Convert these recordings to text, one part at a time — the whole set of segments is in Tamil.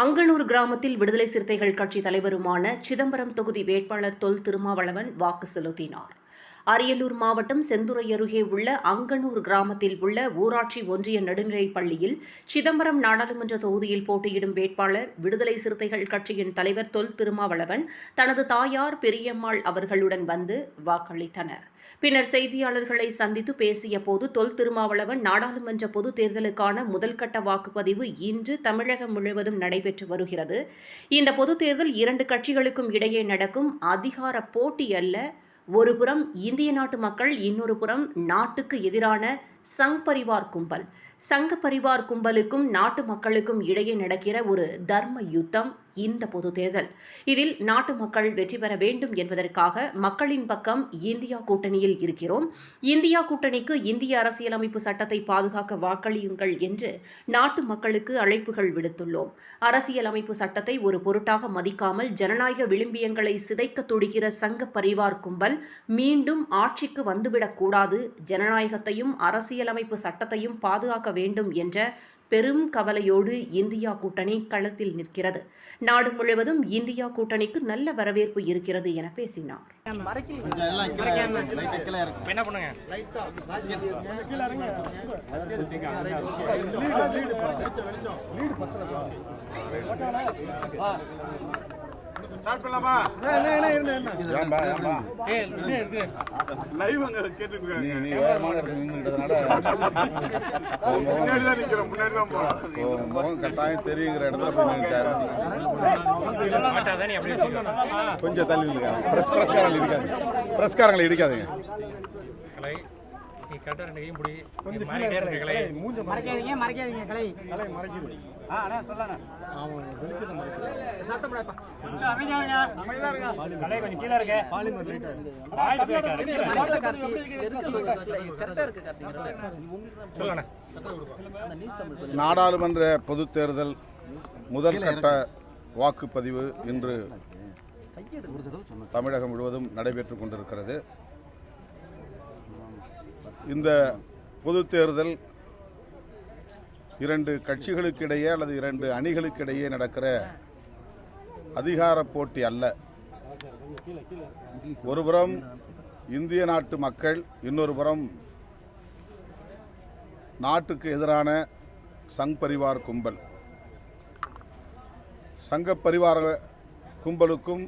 அங்கனூர் கிராமத்தில் விடுதலை சிறுத்தைகள் கட்சி தலைவருமான சிதம்பரம் தொகுதி வேட்பாளர் தொல் திருமாவளவன் வாக்கு செலுத்தினார். அரியலூர் மாவட்டம் செந்துறை அருகே உள்ள அங்கனூர் கிராமத்தில் உள்ள ஊராட்சி ஒன்றிய நடுநிலைப் பள்ளியில் சிதம்பரம் நாடாளுமன்ற தொகுதியில் போட்டியிடும் வேட்பாளர் விடுதலை சிறுத்தைகள் கட்சியின் தலைவர் தொல் திருமாவளவன் தனது தாயார் பெரியம்மாள் அவர்களுடன் வந்து வாக்களித்தனர். பின்னர் செய்தியாளர்களை சந்தித்து பேசிய போது தொல் திருமாவளவன் நாடாளுமன்ற பொதுத் தேர்தலுக்கான முதல்கட்ட வாக்குப்பதிவு இன்று தமிழகம் முழுவதும் நடைபெற்று வருகிறது. இந்த பொதுத் தேர்தல் இரண்டு கட்சிகளுக்கும் இடையே நடக்கும் அதிகார போட்டி அல்ல ஒரு புறம் இந்திய நாட்டு மக்கள் இன்னொரு புறம் நாட்டுக்கு எதிரான சங் பரிவார் கும்பல். சங்க பரிவார் கும்பலுக்கும் நாட்டு மக்களுக்கும் இடையே நடக்கிற ஒரு தர்ம யுத்தம் இந்த பொது தேர்தல். இதில் நாட்டு மக்கள் வெற்றி பெற வேண்டும் என்பதற்காக மக்களின் பக்கம் இந்தியா கூட்டணியில் இருக்கிறோம். இந்தியா கூட்டணிக்கு இந்திய அரசியலமைப்பு சட்டத்தை பாதுகாக்க வாக்களியுங்கள் என்று நாட்டு மக்களுக்கு அழைப்புகள் விடுத்துள்ளோம். அரசியலமைப்பு சட்டத்தை ஒரு பொருட்டாக மதிக்காமல் ஜனநாயக விளிம்பியங்களை சிதைக்க துடிக்கிற சங்க பரிவார் கும்பல் மீண்டும் ஆட்சிக்கு வந்துவிடக்கூடாது. ஜனநாயகத்தையும் அரசியலமைப்பு சட்டத்தையும் பாதுகாக்க வேண்டும் என்ற பெரும் கவலையோடு இந்தியா கூட்டணி களத்தில் நிற்கிறது. நாடு முழுவதும் இந்தியா கூட்டணிக்கு நல்ல வரவேற்பு இருக்கிறது என பேசினார். கொஞ்சம் கீழே கீழே இறக்கு. என்ன ஸ்டார்ட் பண்ணலாமா ஏன்பா, ஏன்பா? ஏய் இது லைவ் அங்க கேட்டுட்டு நீ இருக்காங்க நீ வேகமான இடத்துல முகம் முன்னாடி தான் நிக்கிறோம் முன்னாடி தான் போறோம் முகம் கட்டாயம் தெரியுங்கிற இடத்துல போய் நின்னுட்டாரு. மாட்டாதான் நீ அப்படியே. கொஞ்சம் தள்ளி நில்லுங்க. பிரஸ் பிரஸ்காரங்களை இடிக்காதீங்க. பிரஸ்காரங்களை இடிக்காதீங்க. கலை நீ ரெண்டு கையும் பிடி. கொஞ்சம் மாறிட்டே இருக்கு கலை. மறைக்காதீங்க மறைக்காதீங்க கலை. கலை கொஞ்சம் நாடாளுமன்ற பொதுத் தேர்தல் முதல் கட்ட வாக்குப்பதிவு இன்று தமிழகம் முழுவதும் நடைபெற்றுக் கொண்டிருக்கிறது. இந்த பொது தேர்தல் இரண்டு கட்சிகளுக்கிடையே அல்லது இரண்டு அணிகளுக்கிடையே நடக்கிற அதிகார போட்டி அல்ல. ஒருபுறம் இந்திய நாட்டு மக்கள் இன்னொரு புறம் நாட்டுக்கு எதிரான சங் பரிவார் கும்பல். சங்க பரிவார கும்பலுக்கும்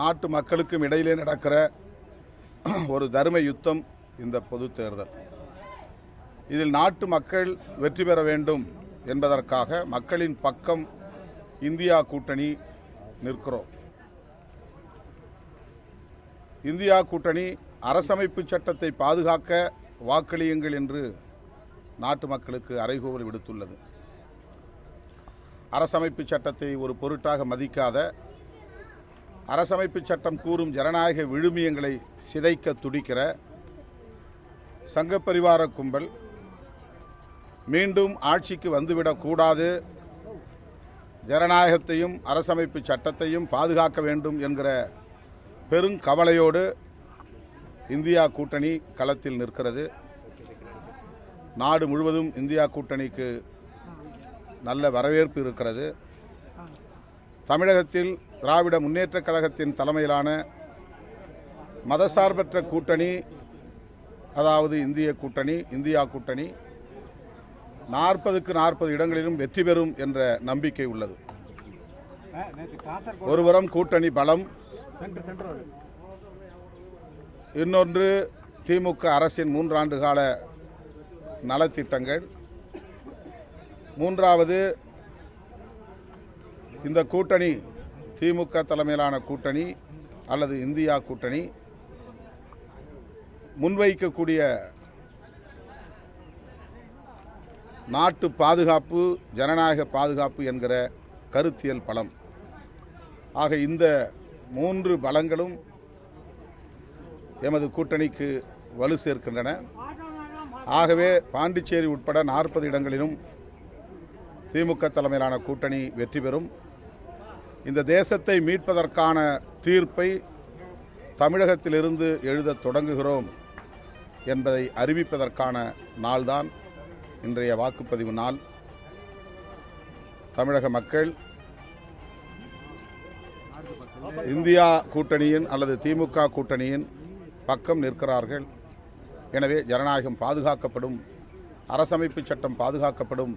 நாட்டு மக்களுக்கும் இடையிலே நடக்கிற ஒரு தர்ம யுத்தம் இந்த பொது தேர்தல். இதில் நாட்டு மக்கள் வெற்றி பெற வேண்டும் என்பதற்காக மக்களின் பக்கம் இந்தியா கூட்டணி நிற்கிறோம். இந்தியா கூட்டணி அரசமைப்பு சட்டத்தை பாதுகாக்க வாக்களியுங்கள் என்று நாட்டு மக்களுக்கு அறைகூவல் விடுத்துள்ளது. அரசமைப்பு சட்டத்தை ஒரு பொருட்டாக மதிக்காத அரசமைப்பு சட்டம் கூறும் ஜனநாயக விழுமியங்களை சிதைக்க துடிக்கிற சங்கப்பரிவார கும்பல் மீண்டும் ஆட்சிக்கு வந்துவிடக்கூடாது ஜனநாயகத்தையும் அரசமைப்பு சட்டத்தையும் பாதுகாக்க வேண்டும் என்கிற பெருங்கவலையோடு இந்தியா கூட்டணி களத்தில் நிற்கிறது. நாடு முழுவதும் இந்தியா கூட்டணிக்கு நல்ல வரவேற்பு இருக்கிறது. தமிழகத்தில் திராவிட முன்னேற்றக் கழகத்தின் தலைமையிலான மதசார்பற்ற கூட்டணி அதாவது இந்திய கூட்டணி இந்தியா கூட்டணி நாற்பதுக்கு நாற்பது இடங்களிலும் வெற்றி பெறும் என்ற நம்பிக்கை உள்ளது. ஒருபுறம் கூட்டணி பலம். இன்னொன்று திமுக அரசின் மூன்றாண்டு கால நலத்திட்டங்கள். மூன்றாவது இந்த கூட்டணி திமுக தலைமையிலான கூட்டணி அல்லது இந்தியா கூட்டணி முன்வைக்கக்கூடிய நாட்டு பாதுகாப்பு ஜனநாயக பாதுகாப்பு என்கிற கருத்தியல் பலம். ஆக இந்த மூன்று பலங்களும் எமது கூட்டணிக்கு வலு சேர்க்கின்றன. ஆகவே பாண்டிச்சேரி உட்பட நாற்பது இடங்களிலும் திமுக தலைமையிலான கூட்டணி வெற்றி பெறும். இந்த தேசத்தை மீட்பதற்கான தீர்ப்பை தமிழகத்திலிருந்து எழுதத் தொடங்குகிறோம் என்பதை அறிவிப்பதற்கான நாள்தான் இன்றைய வாக்குப்பதிவு நாள். தமிழக மக்கள் இந்தியா கூட்டணியின் அல்லது திமுக கூட்டணியின் பக்கம் நிற்கிறார்கள். எனவே ஜனநாயகம் பாதுகாக்கப்படும் அரசமைப்பு சட்டம் பாதுகாக்கப்படும்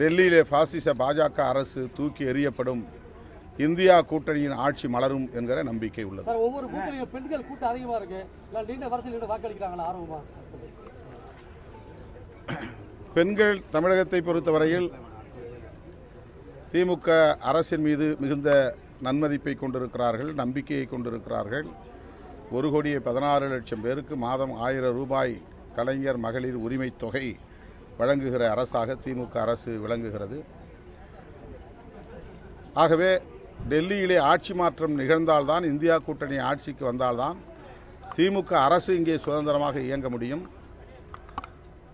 டெல்லியிலே பாசிச பாஜக அரசு தூக்கி எறியப்படும் இந்தியா கூட்டணியின் ஆட்சி மலரும் என்கிற நம்பிக்கை உள்ளது. ஒவ்வொரு பெண்கள் கூட்டம் அதிகமாக இருக்கு. பெண்கள் தமிழகத்தை பொறுத்தவரையில் திமுக அரசின் மீது மிகுந்த நன்மதிப்பை கொண்டிருக்கிறார்கள் நம்பிக்கையை கொண்டிருக்கிறார்கள். ஒரு கோடியே பதினாறு லட்சம் பேருக்கு மாதம் ஆயிரம் ரூபாய் கலைஞர் மகளிர் உரிமை தொகை வழங்குகிற அரசாக திமுக அரசு விளங்குகிறது. ஆகவே டெல்லியிலே ஆட்சி மாற்றம் நிகழ்ந்தால்தான் இந்தியா கூட்டணி ஆட்சிக்கு வந்தால்தான் திமுக அரசு இங்கே சுதந்திரமாக இயங்க முடியும்.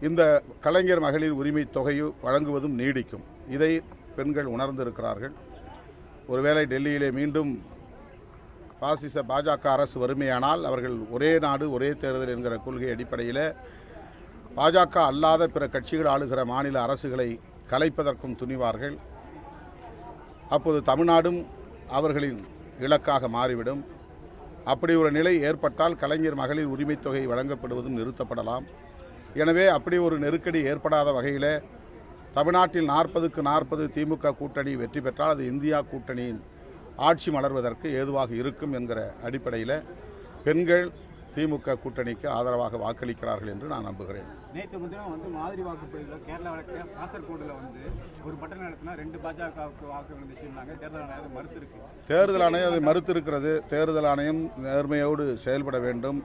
இந்த கலைஞர் மகளிர் உரிமை தொகையு வழங்குவதும் நீடிக்கும். இதை பெண்கள் உணர்ந்திருக்கிறார்கள். ஒருவேளை டெல்லியிலே மீண்டும் பாசிச பாஜக அரசு வறுமையானால் அவர்கள் ஒரே நாடு ஒரே தேர்தல் என்கிற கொள்கை அடிப்படையில் பாஜக அல்லாத பிற கட்சிகள் ஆளுகிற மாநில அரசுகளை கலைப்பதற்கும் துணிவார்கள். அப்போது தமிழ்நாடும் அவர்களின் இலக்காக மாறிவிடும். அப்படி ஒரு நிலை ஏற்பட்டால் கலைஞர் மகளிர் உரிமைத் தொகை வழங்கப்படுவதும் நிறுத்தப்படலாம். எனவே அப்படி ஒரு நெருக்கடி ஏற்படாத வகையில் தமிழ்நாட்டில் நாற்பதுக்கு நாற்பது திமுக கூட்டணி வெற்றி பெற்றால் அது இந்தியா கூட்டணியின் ஆட்சி மலர்வதற்கு ஏதுவாக இருக்கும் என்கிற அடிப்படையில் பெண்கள் திமுக கூட்டணிக்கு ஆதரவாக வாக்களிக்கிறார்கள் என்று நான் நம்புகிறேன். நேற்று முன்தினம் வந்து மாதிரி வாக்குப்பதிவில் கேரளா வழக்கு காசர்கோடில் வந்து ஒரு பட்டம் நடத்தினா ரெண்டு பாஜகவுக்கு வாக்கு விழுந்துச்சுன்னாங்க தேர்தல் ஆணையம் மறுத்திருக்கு. தேர்தல் ஆணையம் அதை மறுத்திருக்கிறது. தேர்தல் ஆணையம் நேர்மையோடு செயல்பட வேண்டும்.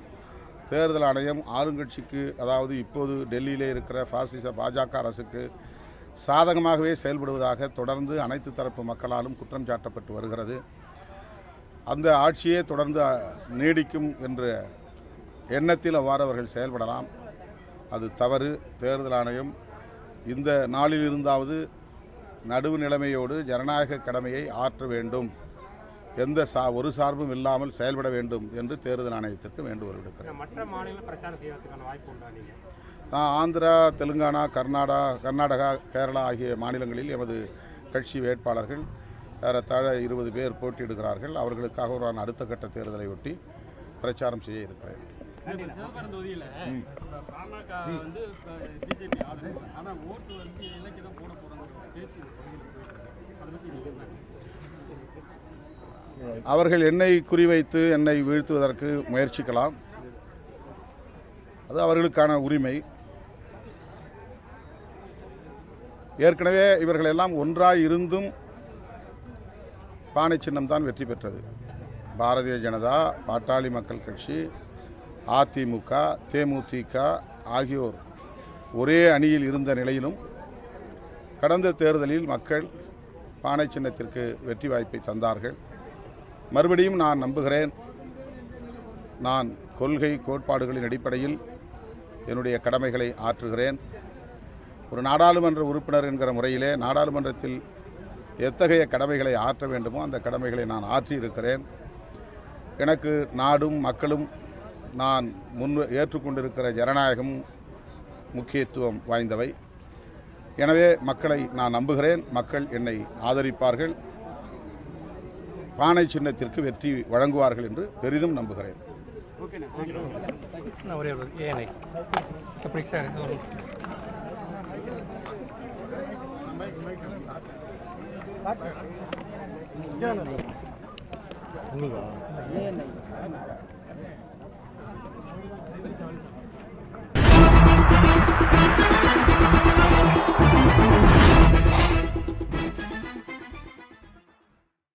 தேர்தல் ஆணையம் ஆளுங்கட்சிக்கு அதாவது இப்போது டெல்லியிலே இருக்கிற பாசிச பாஜக அரசுக்கு சாதகமாகவே செயல்படுவதாக தொடர்ந்து அனைத்து தரப்பு மக்களாலும் குற்றம் சாட்டப்பட்டு வருகிறது. அந்த ஆட்சியே தொடர்ந்து நீடிக்கும் என்ற எண்ணத்தில் அவ்வாறு அவர்கள் செயல்படலாம். அது தவறு. தேர்தல் ஆணையம் இந்த நாளில் இருந்தாவது நடுவு நிலைமையோடு ஜனநாயக கடமையை ஆற்ற வேண்டும். எந்த சா ஒரு சார்பும் இல்லாமல் செயல்பட வேண்டும் என்று தேர்தல் ஆணையத்திற்கு வேண்டுகோள் விடுக்கிறேன். மற்ற மாநில பிரச்சாரம் செய்யறதுக்கான வாய்ப்பு உண்டா நீங்க? நான் ஆந்திரா தெலுங்கானா கர்நாடகா கர்நாடகா கேரளா ஆகிய மாநிலங்களில் எமது கட்சி வேட்பாளர்கள் ஏறத்தாழ இருபது பேர் போட்டியிடுகிறார்கள். அவர்களுக்காக நான் அடுத்த கட்ட தேர்தலை ஒட்டி பிரச்சாரம் செய்ய இருக்கிறேன். சிவபெருந்த தொகுதியில் பாமக வந்து பிஜேபி ஆதரவு ஆனால் ஓட்டு வந்து இலக்கி தான் போட போறாங்க. பேச்சு இந்த பகுதியில் போயிட்டு இருக்கு. அதை பற்றி நீங்க என்ன அவர்கள் என்னை குறிவைத்து என்னை வீழ்த்துவதற்கு முயற்சிக்கலாம். அது அவர்களுக்கான உரிமை. ஏற்கனவே இவர்கள் எல்லாம் ஒன்றாய் இருந்தும் பானை சின்னம் தான் வெற்றி பெற்றது. பாரதிய ஜனதா பாட்டாளி மக்கள் கட்சி அதிமுக தேமுதிக ஆகியோர் ஒரே அணியில் இருந்த நிலையிலும் கடந்த தேர்தலில் மக்கள் பானை சின்னத்திற்கு வெற்றி வாய்ப்பை தந்தார்கள். மறுபடியும் நான் நம்புகிறேன். நான் கொள்கை கோட்பாடுகளின் அடிப்படையில் என்னுடைய கடமைகளை ஆற்றுகிறேன். ஒரு நாடாளுமன்ற உறுப்பினர் என்கிற முறையிலே நாடாளுமன்றத்தில் எத்தகைய கடமைகளை ஆற்ற வேண்டுமோ அந்த கடமைகளை நான் ஆற்றியிருக்கிறேன். எனக்கு நாடும் மக்களும் நான் முன் ஏற்றுக்கொண்டிருக்கிற ஜனநாயகம் முக்கியத்துவம் வாய்ந்தவை. எனவே மக்களை நான் நம்புகிறேன். மக்கள் என்னை ஆதரிப்பார்கள். பானை சின்னத்திற்கு வெற்றி வழங்குவார்கள் என்று பெரிதும் நம்புகிறேன். உங்களுக்கு?